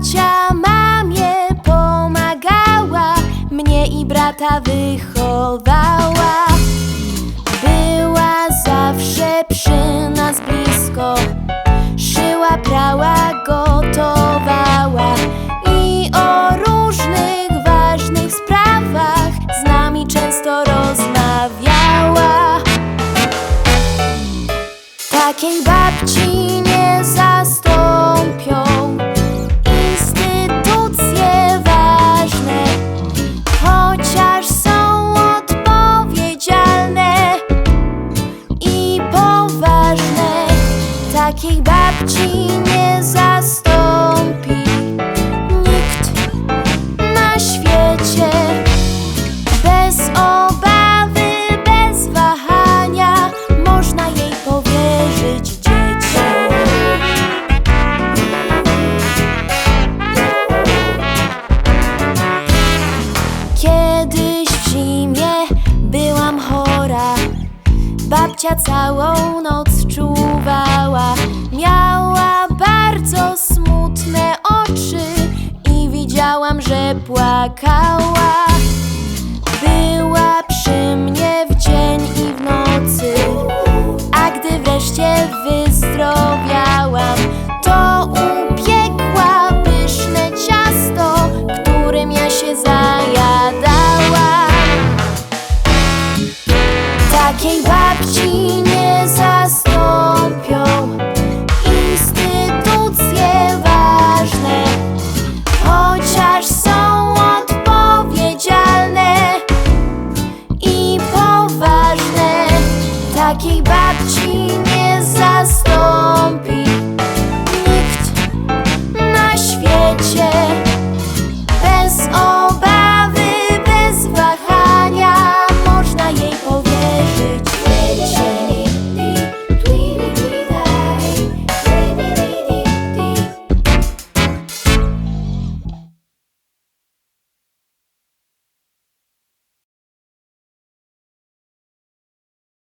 Ciocia mamie pomagała, mnie i brata wychowała. Była zawsze przy nas blisko, szyła, prała, gotowała. I o różnych ważnych sprawach z nami często rozmawiała. Takiej babci Kiedyś w zimie byłam chora. Babcia całą noc czuwała. cow que bate.